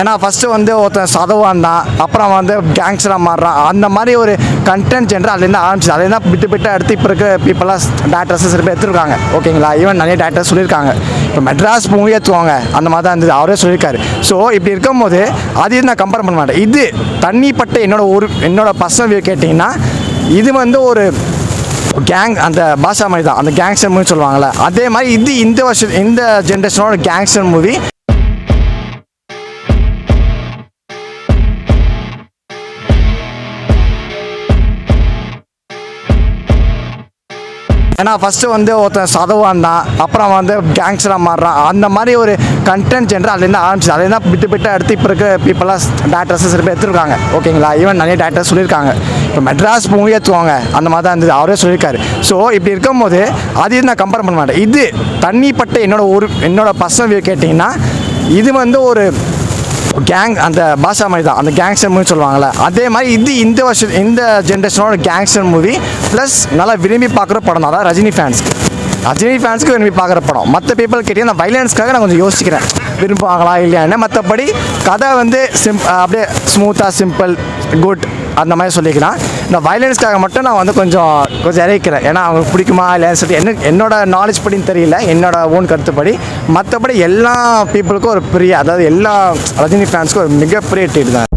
ஏன்னா ஃபஸ்ட்டு வந்து ஒருத்தன் சதவான் தான் அப்புறம் வந்து கேங்ஸ்டராக மாறுறான். அந்த மாதிரி ஒரு கண்டென்ட் ஜென்ரல் அதுலேருந்து ஆரம்பிச்சு அதுலேருந்து பிட்டு பிட்டு அடுத்து இப்போ இருக்க பீப்புளாக டேரக்டர்ஸ் சில பேர் எடுத்துருக்காங்க. ஓகேங்களா ஈவன் நிறைய டேரக்டர்ஸ் சொல்லியிருக்காங்க. இப்போ மெட்ராஸ் மூவி ஏற்றுவாங்க அந்த மாதிரி தான் இருந்தது. அவரே சொல்லியிருக்காரு. ஸோ இப்படி இருக்கும்போது அதையும் நான் கம்பேர் பண்ண மாட்டேன். இது தண்ணிப்பட்ட என்னோட ஒரு என்னோட பர்சனல் வியூ கேட்டிங்கன்னா இது வந்து ஒரு கேங் அந்த பாஷா மாதிரி தான். அந்த கேங்ஸ்டர் மூவி சொல்லுவாங்கள்ல அதே மாதிரி இது இந்த வருஷம் இந்த ஜென்ரேஷனோட கேங்ஸ்டர் மூவி ஏன்னா ஃபஸ்ட்டு வந்து ஒருத்தன் சதவான் தான் அப்புறம் வந்து கேங்ஸ்டராக மாறுறான். அந்த மாதிரி ஒரு கண்டென்ட் ஜென்ரல் அதுலேருந்து ஆரம்பிச்சு அதுலேருந்து பிட்டு பிட்டு அடுத்து இப்போ இருக்க பீப்புளாக டேரக்டர்ஸ் சில பேர் எடுத்துருக்காங்க. ஓகேங்களா ஈவன் நிறைய டேரக்டர்ஸ் சொல்லியிருக்காங்க. இப்போ மெட்ராஸ் மூவி ஏற்றுவாங்க அந்த மாதிரி தான் இருந்தது. அவரே சொல்லியிருக்காரு. ஸோ இப்படி இருக்கும்போது அதையும் நான் கம்பேர் பண்ண மாட்டேன். இது தண்ணிப்பட்ட என்னோட ஒரு என்னோட பர்சனல் வியூ கேட்டிங்கன்னா இது வந்து ஒரு கேங் அந்த பாஷா மாதிரி தான். அந்த கேங்ஸ்டர் மூவி சொல்லுவாங்கள்ல அதே மாதிரி இது இந்த வருஷம் இந்த ஜென்ரேஷனோட கேங்ஸ்டர் மூவி ப்ளஸ் நல்லா விரும்பி பார்க்குற படம் தான். ரஜினி ஃபேன்ஸ்க்கு ரஜினி ஃபேன்ஸ்க்கு விரும்பி பார்க்குற படம். மற்ற பீப்புள் கேட்டீங்க நான் வைலன்ஸ்க்காக நான் கொஞ்சம் யோசிக்கிறேன். விரும்புவாங்களா இல்லையான்னு. மற்றபடி கதை வந்து சிம் அப்படியே ஸ்மூத்தாக சிம்பிள் குட் அந்த மாதிரி சொல்லிக்கலாம். இந்த வயலன்ஸ்க்காக மட்டும் நான் வந்து கொஞ்சம் கொஞ்சம் இறக்கிறேன். ஏன்னா அவங்களுக்கு பிடிக்குமா இல்லைன்னு சொல்லிட்டு என்ன என்னோட நாலேஜ் படின்னு தெரியல. என்னோட ஓன் கருத்துப்படி. மற்றபடி எல்லா பீப்புளுக்கும் ஒரு பெரிய அதாவது எல்லா ரஜினி ஃபேன்ஸ்க்கும் ஒரு மிகப்பெரிய ட்ரீட் தான்.